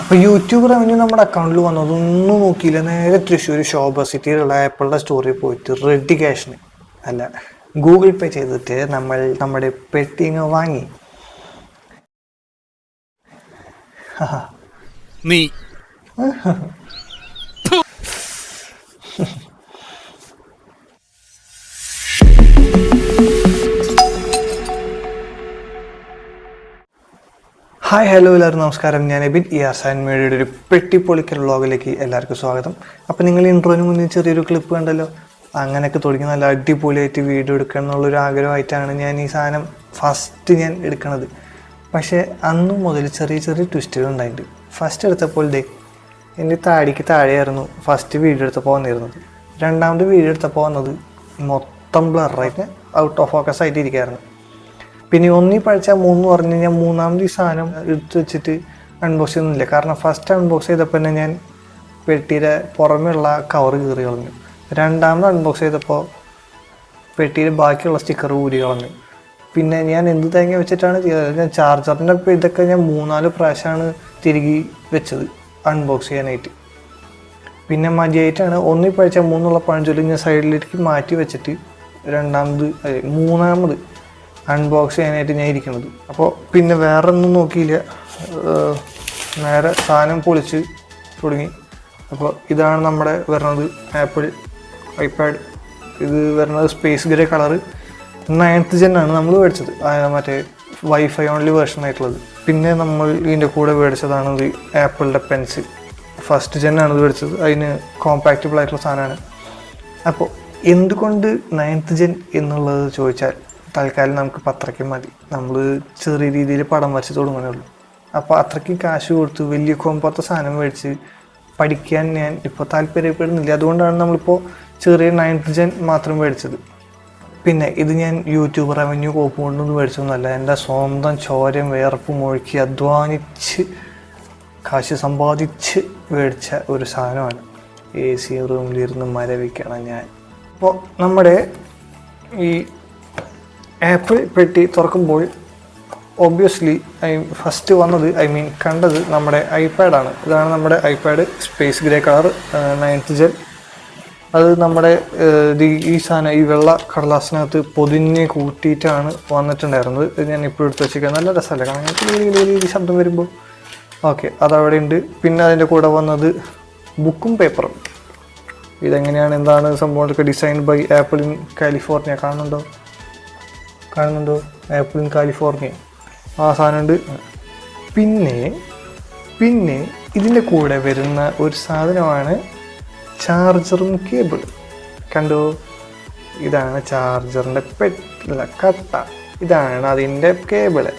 അപ്പോൾ YouTube revenue നമ്മുടെ അക്കൗണ്ടിൽ വന്നതൊന്നും നോക്കിയില്ല. നേരെ തൃശ്ശൂർ ശോഭ സിറ്റിയിലുള്ള ആപ്പിളിന്റെ സ്റ്റോറിൽ പോയിട്ട് റെഡി ക്യാഷിന് അല്ല ഗൂഗിൾ പേ ചെയ്തിട്ട് നമ്മൾ നമ്മുടെ പെട്ടിങ് വാങ്ങി. നീ ഹായ് ഹലോ എല്ലാവരും. നമസ്കാരം. ഞാൻ എബിൻ. ആസാൻ മീഡിയയുടെ ഒരു പെട്ടിപ്പൊളിക്കൽ വ്ളോഗിലേക്ക് എല്ലാവർക്കും സ്വാഗതം. അപ്പോൾ നിങ്ങൾ ഇൻട്രോന് മുന്നിൽ ചെറിയൊരു ക്ലിപ്പ് കണ്ടല്ലോ? അങ്ങനെയൊക്കെ തുടങ്ങി നല്ല അടിപൊളിയായിട്ട് വീഡിയോ എടുക്കണം എന്നുള്ളൊരു ആഗ്രഹമായിട്ടാണ് ഞാൻ ഈ സാധനം ഫസ്റ്റ് ഞാൻ എടുക്കണത്. പക്ഷേ അന്ന് മുതൽ ചെറിയ ചെറിയ ട്വിസ്റ്റുകൾ ഉണ്ടായിട്ടുണ്ട്. ഫസ്റ്റ് എടുത്തപ്പോൾ ഡേ എന്റെ താടിക്ക് താഴെയായിരുന്നു ഫസ്റ്റ് വീഡിയോ എടുത്തപ്പോൾ വന്നിരുന്നത്. രണ്ടാമത് വീഡിയോ എടുത്തപ്പോൾ വന്നത് മൊത്തം ബ്ലറായിട്ട് ഔട്ട് ഓഫ് ഫോക്കസ് ആയിട്ട് ഇരിക്കുകയായിരുന്നു പിന്നെ ഒന്നി പഴിച്ചാൽ മൂന്ന് പറഞ്ഞു കഴിഞ്ഞാൽ മൂന്നാമത് ഈ സാധനം എടുത്തു വെച്ചിട്ട് അൺബോക്സ് ചെയ്യുന്നില്ല കാരണം ഫസ്റ്റ് അൺബോക്സ് ചെയ്തപ്പോൾ തന്നെ ഞാൻ പെട്ടിയുടെ പുറമെയുള്ള കവർ കീറി കളഞ്ഞു. രണ്ടാമത് അൺബോക്സ് ചെയ്തപ്പോൾ പെട്ടിയിൽ ബാക്കിയുള്ള സ്റ്റിക്കർ കൂടി കളഞ്ഞു. പിന്നെ ഞാൻ എന്ത് തേങ്ങ വെച്ചിട്ടാണ് ചെയ്തത്? ഞാൻ ചാർജറിന്റെ ഇതൊക്കെ ഞാൻ മൂന്നാൽ പ്രാവശ്യമാണ് തിരികെ വെച്ചത് അൺബോക്സ് ചെയ്യാനായിട്ട്. പിന്നെ മതിയായിട്ടാണ് ഒന്നി പഴിച്ച മൂന്നുള്ള പഴഞ്ചൊല്ലി ഞാൻ സൈഡിലേക്ക് മാറ്റി വെച്ചിട്ട് രണ്ടാമത് മൂന്നാമത് അൺബോക്സ് ചെയ്യാനായിട്ട് ഞാൻ ഇരിക്കുന്നത്. അപ്പോൾ പിന്നെ വേറെ ഒന്നും നോക്കിയില്ല നേരെ സാധനം പൊളിച്ച് തുടങ്ങി. അപ്പോൾ ഇതാണ് നമ്മുടെ വരുന്നത് ആപ്പിൾ ഐപാഡ്. ഇത് വരുന്നത് space grey colour. Ninth gen ആണ് നമ്മൾ മേടിച്ചത്. മറ്റേ വൈഫൈ ഓൺലി വേർഷൻ ആയിട്ടുള്ളത്. പിന്നെ നമ്മൾ ഇതിന്റെ കൂടെ മേടിച്ചതാണ് ഇത് ആപ്പിളിന്റെ പെൻസിൽ ഫസ്റ്റ് ജെൻ ആണ് ഇത് മേടിച്ചത്. അതിന് കോമ്പാക്റ്റബിൾ ആയിട്ടുള്ള സാധനമാണ്. അപ്പോൾ എന്തുകൊണ്ട് നയൻത്ത് ജെൻ എന്നുള്ളത് ചോദിച്ചാൽ തൽക്കാലം നമുക്ക് പത്രയ്ക്ക് മതി. നമ്മൾ ചെറിയ രീതിയിൽ പടം വരച്ച് തുടങ്ങുന്നേ ഉള്ളൂ. അപ്പോൾ അത്രയ്ക്ക് കാശ് കൊടുത്ത് വലിയ കൊമ്പത്തെ സാധനം മേടിച്ച് പഠിക്കാൻ ഞാൻ ഇപ്പോൾ താല്പര്യപ്പെടുന്നില്ല. അതുകൊണ്ടാണ് നമ്മളിപ്പോൾ ചെറിയ നയൻത്ത് ജെൻ മാത്രം മേടിച്ചത്. പിന്നെ ഇത് ഞാൻ യൂട്യൂബ് റവന്യൂ കോപ്പ് കൊണ്ടൊന്നും മേടിച്ചൊന്നുമല്ല എന്റെ സ്വന്തം ചോരം വേർപ്പ് മുഴുക്കി അധ്വാനിച്ച് കാശ് സമ്പാദിച്ച് മേടിച്ച ഒരു സാധനമാണ്. എ സി റൂമിലിരുന്ന് മരവിക്കണം ഞാൻ. അപ്പോൾ നമ്മുടെ ഈ ആപ്പിൾ പെട്ടി തുറക്കുമ്പോൾ ഒബ്വിയസ്ലി ഐ ഫസ്റ്റ് വന്നത് ഐ മീൻ കണ്ടത് നമ്മുടെ ഐപാഡാണ് ഇതാണ് നമ്മുടെ iPad space grey colour ninth gen അത് നമ്മുടെ ഈ സാധനം ഈ വെള്ള കടലാസിനകത്ത് പൊതിഞ്ഞ് കൂട്ടിയിട്ടാണ് വന്നിട്ടുണ്ടായിരുന്നത്. ഇത് ഞാൻ ഇപ്പോൾ എടുത്ത് വെച്ചിരിക്കുന്നത് നല്ല രസമല്ലേ? കാരണം ശബ്ദം വരുമ്പോൾ. ഓക്കെ അതവിടെ ഉണ്ട്. പിന്നെ അതിന്റെ കൂടെ വന്നത് ബുക്കും പേപ്പറും. ഇതെങ്ങനെയാണ് എന്താണ് സംഭവം ഇതൊക്കെ design by Apple in California? കാണുന്നുണ്ടോ? കാണുന്നുണ്ടോ? Apple in California. ആ സാധനമുണ്ട്. പിന്നെ പിന്നെ ഇതിന്റെ കൂടെ വരുന്ന ഒരു സാധനമാണ് ചാർജറും കേബിൾ. കണ്ടോ? ഇതാണ് ചാർജറിന്റെ പെട്ടില്ല കട്ട. ഇതാണ് അതിന്റെ കേബിൾ.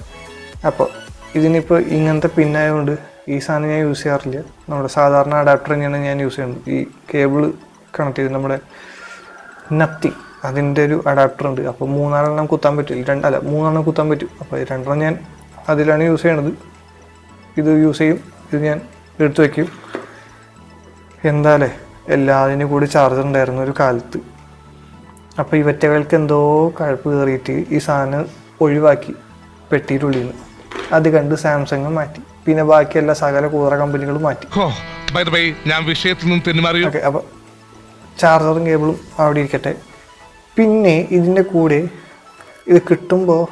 അപ്പോൾ ഇതിനിപ്പോൾ ഇങ്ങനത്തെ പിന്നായതുകൊണ്ട് ഈ സാധനം ഞാൻ യൂസ് ചെയ്യാറില്ല. നമ്മുടെ സാധാരണ അഡാപ്റ്റർ തന്നെയാണ് ഞാൻ യൂസ് ചെയ്യുന്നത്. ഈ കേബിൾ കണക്ട് ചെയ്ത് നമ്മുടെ നത്തിങ് അതിന്റെ ഒരു അഡാപ്റ്റർ ഉണ്ട്. അപ്പോൾ മൂന്നാലെണ്ണം കുത്താൻ പറ്റില്ല. രണ്ട് അല്ല മൂന്നെണ്ണം കുത്താൻ പറ്റും. അപ്പോൾ രണ്ടെണ്ണം ഞാൻ അതിലാണ് യൂസ് ചെയ്യണത്. ഇത് യൂസ് ചെയ്യും. ഇത് ഞാൻ എടുത്തു വയ്ക്കും എന്താലേ? എല്ലാതിനും കൂടി ചാർജർ ഉണ്ടായിരുന്ന ഒരു കാലത്ത്. അപ്പോൾ ഇവറ്റകൾക്ക് എന്തോ കഴപ്പ് കയറിയിട്ട് ഈ സാധനം ഒഴിവാക്കി പെട്ടിയിട്ടുള്ളിൽ നിന്ന് അത് കണ്ട് സാംസങ് മാറ്റി. പിന്നെ ബാക്കി എല്ലാ സകല കൂറ കമ്പനികളും മാറ്റി. ഞാൻ വിഷയത്തിൽ നിന്നും തെന്നുമാറിയോ? ഓക്കെ അപ്പോൾ ചാർജറും കേബിളും അവിടെ ഇരിക്കട്ടെ. പിന്നെ ഇതിന്റെ കൂടെ ഇത് കിട്ടുമ്പോൾ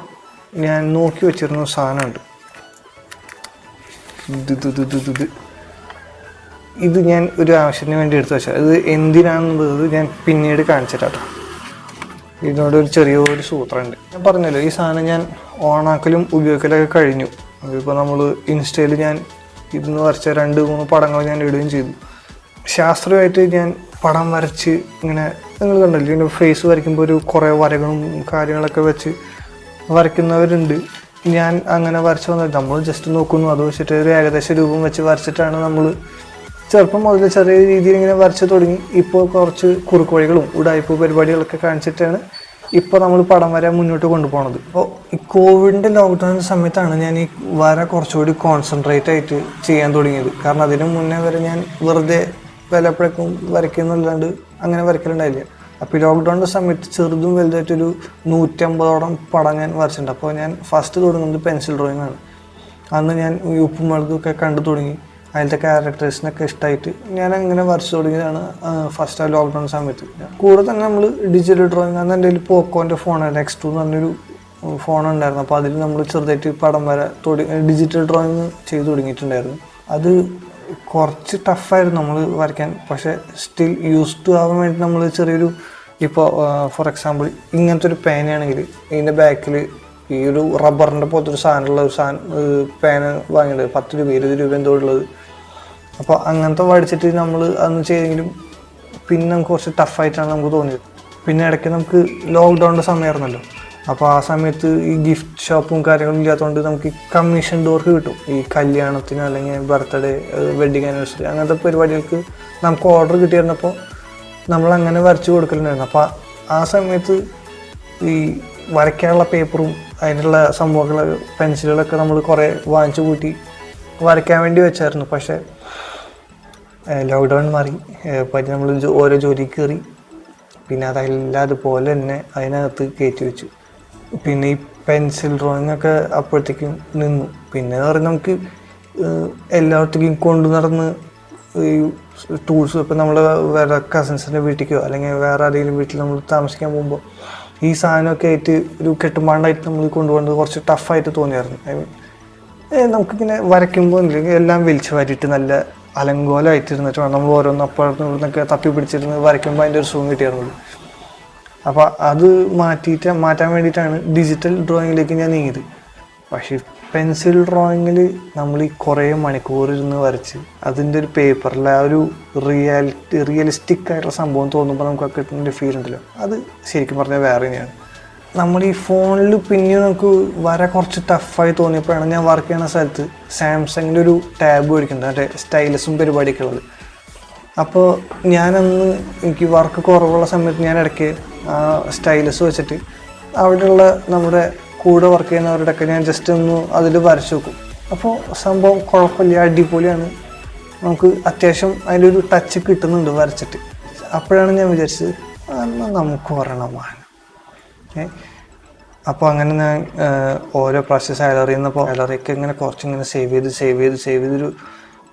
ഞാൻ നോക്കി വെച്ചിരുന്ന സാധനമുണ്ട്. ഇത് ഞാൻ ഒരു ആവശ്യത്തിന് വേണ്ടി എടുത്തു വെച്ചാൽ ഇത് എന്തിനാണെന്നുള്ളത് ഞാൻ പിന്നീട് കാണിച്ചിട്ടോ ഇതിനോട് ഒരു ചെറിയൊരു സൂത്രമുണ്ട്. ഞാൻ പറഞ്ഞല്ലോ ഈ സാധനം ഞാൻ ഓണാക്കലും ഉപയോഗിക്കലൊക്കെ കഴിഞ്ഞു. അതിപ്പോൾ നമ്മൾ ഇൻസ്റ്റയിൽ ഞാൻ ഇന്ന് വരച്ച രണ്ട് മൂന്ന് പടങ്ങൾ ഞാൻ ഇടുകയും ചെയ്തു. ശാസ്ത്രീയമായിട്ട് ഞാൻ പടം വരച്ച് ഇങ്ങനെ നിങ്ങൾ കണ്ടല്ലോ? ഇങ്ങനെ ഫേസ് വരയ്ക്കുമ്പോൾ ഒരു കുറേ വരകളും കാര്യങ്ങളൊക്കെ വെച്ച് വരയ്ക്കുന്നവരുണ്ട്. ഞാൻ അങ്ങനെ വരച്ചു വന്നത് നമ്മൾ ജസ്റ്റ് നോക്കുന്നു. അത് വെച്ചിട്ട് ഒരു ഏകദേശ രൂപം വെച്ച് വരച്ചിട്ടാണ് നമ്മൾ ചെറുപ്പം മുതൽ ചെറിയ രീതിയിൽ ഇങ്ങനെ വരച്ച് തുടങ്ങി. ഇപ്പോൾ കുറച്ച് കുറുക്ക് വഴികളും ഉടായ്പ പരിപാടികളൊക്കെ കാണിച്ചിട്ടാണ് ഇപ്പോൾ നമ്മൾ പടം വരെ മുന്നോട്ട് കൊണ്ടുപോകണത് അപ്പോൾ ഈ കോവിഡിന്റെ ലോക്ക്ഡൗൺ സമയത്താണ് ഞാൻ ഈ വര കുറച്ചുകൂടി കോൺസെൻട്രേറ്റ് ആയിട്ട് ചെയ്യാൻ തുടങ്ങിയത്. കാരണം അതിന് മുന്നേ വരെ ഞാൻ വെറുതെ വിലപ്പോഴേക്കും വരയ്ക്കുന്നില്ലാണ്ട് അങ്ങനെ വരയ്ക്കലുണ്ടായില്ല. അപ്പോൾ ഈ ലോക്ക്ഡൗണിന്റെ സമയത്ത് ചെറുതും വലുതായിട്ടൊരു നൂറ്റമ്പതോളം പടം ഞാൻ വരച്ചിട്ടുണ്ട്. അപ്പോൾ ഞാൻ ഫസ്റ്റ് തുടങ്ങുന്നത് പെൻസിൽ ഡ്രോയിങ് ആണ്. അന്ന് ഞാൻ ഈ ഉപ്പും ഒക്കെ കണ്ടു തുടങ്ങി. അതിലത്തെ ക്യാരക്ടേഴ്സിനൊക്കെ ഇഷ്ടമായിട്ട് ഞാൻ അങ്ങനെ വരച്ചു തുടങ്ങിയതാണ് ഫസ്റ്റ് ആ ലോക്ക്ഡൗൺ സമയത്ത്. കൂടെ തന്നെ നമ്മൾ ഡിജിറ്റൽ ഡ്രോയിങ് അന്ന് എന്റെ കയ്യിൽ പോക്കോന്റെ ഫോണായിരുന്നു എക്സ് ടു എന്ന് പറഞ്ഞൊരു ഫോൺ ഉണ്ടായിരുന്നു. അപ്പോൾ അതിൽ നമ്മൾ ചെറുതായിട്ട് പടം വര തുടങ്ങി ഡിജിറ്റൽ ഡ്രോയിങ് ചെയ്തു തുടങ്ങിയിട്ടുണ്ടായിരുന്നു. അത് കുറച്ച് ടഫായിരുന്നു നമ്മൾ വരയ്ക്കാൻ. പക്ഷെ സ്റ്റിൽ യൂസ് ടു ആവാൻ വേണ്ടി നമ്മൾ ചെറിയൊരു ഇപ്പോൾ ഫോർ എക്സാമ്പിൾ ഇങ്ങനത്തെ ഒരു പേനയാണെങ്കിൽ ഇതിന്റെ ബാക്കിൽ ഈ ഒരു റബ്ബറിന്റെ പോലത്തെ ഒരു സാധനമുള്ള ഒരു സാധനം പേന വാങ്ങിയത് പത്ത് രൂപ ഇരുപത് രൂപ എന്തോ ഉള്ളത്. അപ്പോൾ അങ്ങനത്തെ വടിച്ചിട്ട് നമ്മൾ അന്ന് ചെയ്തെങ്കിലും പിന്നെ നമുക്ക് കുറച്ച് ടഫായിട്ടാണ് നമുക്ക് തോന്നിയത്. പിന്നെ ഇടയ്ക്ക് നമുക്ക് ലോക്ക്ഡൗണിന്റെ സമയമായിരുന്നല്ലോ. അപ്പോൾ ആ സമയത്ത് ഈ ഗിഫ്റ്റ് ഷോപ്പും കാര്യങ്ങളും ഇല്ലാത്തതുകൊണ്ട് നമുക്ക് കമ്മീഷൻ ഡോർക്ക് കിട്ടും. ഈ കല്യാണത്തിന് അല്ലെങ്കിൽ ബർത്ത്ഡേ വെഡിങ് ആനിവേഴ്സറി അങ്ങനത്തെ പരിപാടികൾക്ക് നമുക്ക് ഓർഡർ കിട്ടിയിരുന്നപ്പോൾ നമ്മൾ അങ്ങനെ വരച്ചു കൊടുക്കലുണ്ടായിരുന്നു. അപ്പോൾ ആ സമയത്ത് ഈ വരയ്ക്കാനുള്ള പേപ്പറും അതിനുള്ള സംഭവങ്ങൾ പെൻസിലുകളൊക്കെ നമ്മൾ കുറേ വാങ്ങിച്ചു കൂട്ടി വരയ്ക്കാൻ വേണ്ടി വെച്ചായിരുന്നു. പക്ഷേ ലോക്ക്ഡൗൺ മാറി. പറ്റി നമ്മൾ ഓരോ ജോലിക്ക് കയറി പിന്നെ അതെല്ലാം അതുപോലെ തന്നെ അതിനകത്ത് കയറ്റി വെച്ചു. പിന്നെ ഈ പെൻസിൽ ഡ്രോയിങ് ഒക്കെ അപ്പോഴത്തേക്കും നിന്നു. പിന്നെ എന്ന് പറഞ്ഞാൽ നമുക്ക് എല്ലായിടത്തേക്കും കൊണ്ടു നടന്ന് ഈ ടൂൾസ് ഇപ്പം നമ്മൾ വേറെ കസിൻസിന്റെ വീട്ടിലേക്കോ അല്ലെങ്കിൽ വേറെ ആരെങ്കിലും വീട്ടിൽ നമ്മൾ താമസിക്കാൻ പോകുമ്പോൾ ഈ സാധനമൊക്കെ ആയിട്ട് ഒരു കെട്ടുമ്പാണ്ടായിട്ട് നമ്മൾ കൊണ്ടുപോകുന്നത് കുറച്ച് ടഫായിട്ട് തോന്നിയായിരുന്നു. ഐ മീൻ നമുക്കിങ്ങനെ വരയ്ക്കുമ്പോൾ എല്ലാം വലിച്ചു വാരിയിട്ട് നല്ല അലങ്കോലമായിട്ടിരുന്നിട്ട് വേണം നമ്മൾ ഓരോന്ന് അപ്പുറത്തുനിന്നൊക്കെ തപ്പി പിടിച്ചിരുന്ന് വരയ്ക്കുമ്പോൾ അതിന്റെ ഒരു സുഖം കിട്ടിയായിരുന്നുള്ളൂ. അപ്പോൾ അത് മാറ്റിയിട്ട് മാറ്റാൻ വേണ്ടിയിട്ടാണ് ഡിജിറ്റൽ ഡ്രോയിങ്ങിലേക്ക് ഞാൻ നീങ്ങിയത്. പക്ഷേ പെൻസിൽ ഡ്രോയിങ്ങിൽ നമ്മൾ ഈ കുറേ മണിക്കൂർ ഇരുന്ന് വരച്ച് അതിന്റെ ഒരു പേപ്പറിലെ ആ ഒരു റിയാലിറ്റി റിയലിസ്റ്റിക് ആയിട്ടുള്ള സംഭവം തോന്നുമ്പോൾ നമുക്ക് കിട്ടുന്ന ഒരു ഫീൽ ഉണ്ടല്ലോ. അത് ശരിക്കും പറഞ്ഞാൽ വേറെ തന്നെയാണ്. നമ്മൾ ഈ ഫോണിൽ പിന്നെ നമുക്ക് വര കുറച്ച് ടഫായി തോന്നിയപ്പോഴാണ് ഞാൻ വർക്ക് ചെയ്യുന്ന സ്ഥലത്ത് സാംസങ്ങിന്റെ ഒരു ടാബ് മേടിക്കുന്നത് മറ്റേ സ്റ്റൈലസും പരിപാടിയൊക്കെ ഉള്ളത്. അപ്പോൾ ഞാനന്ന് എനിക്ക് വർക്ക് കുറവുള്ള സമയത്ത് ഞാൻ ഇടയ്ക്ക് ആ സ്റ്റൈലസ് വെച്ചിട്ട് അവിടെയുള്ള നമ്മുടെ കൂടെ വർക്ക് ചെയ്യുന്നവരുടെയൊക്കെ ഞാൻ ജസ്റ്റ് ഒന്ന് അതിൽ വരച്ചു നോക്കും അപ്പോൾ സംഭവം കുഴപ്പമില്ല അടിപൊളിയാണ്. നമുക്ക് അത്യാവശ്യം ഒരു ടച്ച് കിട്ടുന്നുണ്ട് വരച്ചിട്ട്. അപ്പോഴാണ് ഞാൻ വിചാരിച്ചത് എന്നാൽ നമുക്ക് വരണം മാന ഏ അപ്പോൾ അങ്ങനെ ഞാൻ ഓരോ പ്രാവശ്യം സാലറി എന്നപ്പോൾ സാലറിയൊക്കെ ഇങ്ങനെ കുറച്ചിങ്ങനെ സേവ് ചെയ്ത് സേവ് ചെയ്ത് സേവ് ചെയ്തൊരു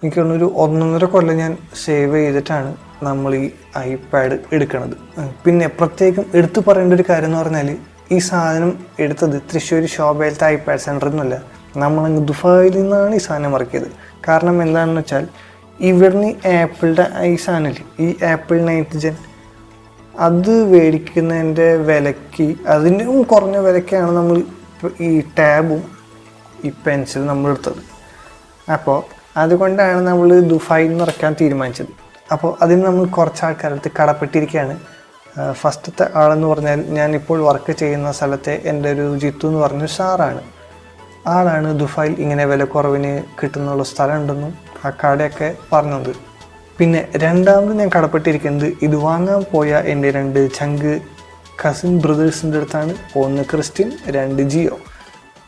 എനിക്ക് തോന്നുന്നു ഒരു ഒന്നൊന്നര കൊല്ലം ഞാൻ സേവ് ചെയ്തിട്ടാണ് നമ്മൾ ഈ ഐപാഡ് എടുക്കണത്. പിന്നെ പ്രത്യേകം എടുത്തു പറയേണ്ട ഒരു കാര്യം എന്ന് പറഞ്ഞാൽ ഈ സാധനം എടുത്തത് തൃശ്ശൂർ ശോഭയിലത്തെ ഐപാഡ് സെന്ററിൽ നിന്നല്ല നമ്മളങ്ങ് ദുബായിൽ നിന്നാണ് ഈ സാധനം ഇറക്കിയത്. കാരണം എന്താണെന്ന് വെച്ചാൽ ഇവിടുന്ന് ആപ്പിളിന്റെ ഈ സാധനമില്ലേ ഈ ആപ്പിൾ നയൻത്ത് ജെൻ അത് മേടിക്കുന്നതിന്റെ വിലക്ക് അതിനും കുറഞ്ഞ വിലയ്ക്കാണ് നമ്മൾ ഈ ടാബും ഈ പെൻസിലും നമ്മൾ എടുത്തത്. അപ്പോൾ അതുകൊണ്ടാണ് നമ്മൾ ദുഫായിൽ നിന്ന് ഇറക്കാൻ തീരുമാനിച്ചത്. അപ്പോൾ അതിന് നമ്മൾ കുറച്ച് ആൾക്കാരടുത്ത് കടപ്പെട്ടിരിക്കുകയാണ്. ഫസ്റ്റത്തെ ആളെന്ന് പറഞ്ഞാൽ ഞാനിപ്പോൾ വർക്ക് ചെയ്യുന്ന സ്ഥലത്തെ എന്റെ ഒരു ജിത്തു എന്ന് പറഞ്ഞ സാറാണ്. ആളാണ് ദുഫായിൽ ഇങ്ങനെ വില കുറവിന് കിട്ടുന്നുള്ള സ്ഥലം ഉണ്ടെന്നും ആ കടയൊക്കെ പറഞ്ഞത്. പിന്നെ രണ്ടാമത് ഞാൻ കടപ്പെട്ടിരിക്കുന്നത് ഇത് വാങ്ങാൻ പോയ എന്റെ രണ്ട് ചങ്ക് കസിൻ ബ്രദേഴ്സിന്റെ അടുത്താണ്. ഒന്ന് ക്രിസ്ത്യൻ രണ്ട് Jio.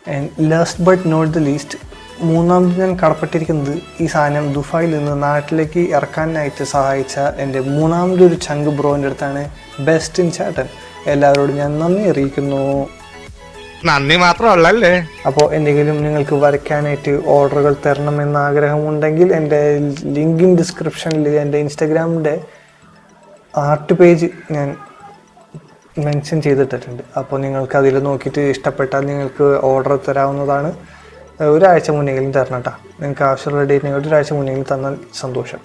And last but not the least മൂന്നാമത് ഞാൻ കടപ്പെട്ടിരിക്കുന്നത് ഈ സാധനം ദുബായിൽ നിന്ന് നാട്ടിലേക്ക് ഇറക്കാനായിട്ട് സഹായിച്ച എന്റെ മൂന്നാമത്തെ ഒരു ചങ്ക് ബ്രോന്റെ അടുത്താണ് ബെസ്റ്റ് ഇൻ ചാട്ടൻ. എല്ലാവരോടും ഞാൻ നന്ദി അറിയിക്കുന്നു. നന്ദി മാത്രമല്ലേ അപ്പോൾ എന്തെങ്കിലും നിങ്ങൾക്ക് വരയ്ക്കാനായിട്ട് ഓർഡറുകൾ തരണമെന്ന് ആഗ്രഹമുണ്ടെങ്കിൽ എന്റെ ലിങ്ക് ഇൻ ഡിസ്ക്രിപ്ഷനിൽ എന്റെ ഇൻസ്റ്റഗ്രാമിന്റെ ആർട്ട് പേജ് ഞാൻ മെൻഷൻ ചെയ്തിട്ടിട്ടുണ്ട്. അപ്പോൾ നിങ്ങൾക്ക് അതിൽ നോക്കിയിട്ട് ഇഷ്ടപ്പെട്ടാൽ നിങ്ങൾക്ക് ഓർഡർ തരാവുന്നതാണ്. ഒരാഴ്ച മുന്നെങ്കിലും തരണം കേട്ടോ നിങ്ങൾക്ക് ആവശ്യമുള്ള ഡേറ്റിനെ ഒരാഴ്ച മുന്നെങ്കിലും തന്നാൽ സന്തോഷം.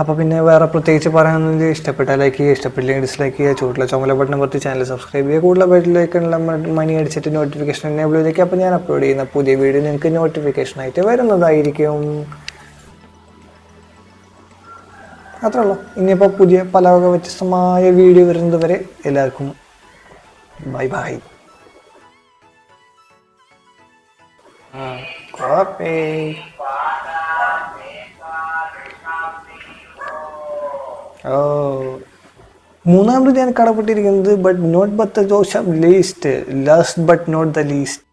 അപ്പോൾ പിന്നെ വേറെ പ്രത്യേകിച്ച് പറയാനൊന്നും ഇഷ്ടപ്പെട്ടാൽ ലൈക്ക് ചെയ്യുക ഇഷ്ടപ്പെട്ടില്ലെങ്കിൽ ഡിസ്ലൈക്ക് ചെയ്യുക ചൂട്ടിലെ ചുമല ബട്ടൺ പറ്റി ചാനൽ സബ്സ്ക്രൈബ് ചെയ്യുക. കൂടുതൽ ബെറ്റിലേക്കുള്ള മണി അടിച്ചിട്ട് നോട്ടിഫിക്കേഷൻ എനേബിൾ ചെയ്തേക്കുക അപ്പോൾ ഞാൻ അപ്ലോഡ് ചെയ്യുന്ന പുതിയ വീഡിയോ നിങ്ങൾക്ക് നോട്ടിഫിക്കേഷൻ ആയിട്ട് വരുന്നതായിരിക്കും. അത്രേ ഉള്ളൂ. ഇനിയിപ്പോൾ പുതിയ പല വ്യത്യസ്തമായ വീഡിയോ വരുന്നത് വരെ എല്ലാവർക്കും ബൈ ബൈ ഓ മൂന്നാമത് ഞാൻ കടപ്പെട്ടിരിക്കുന്നത് ബട്ട് നോട്ട് ബട്ട് ദോഷം least last but not the least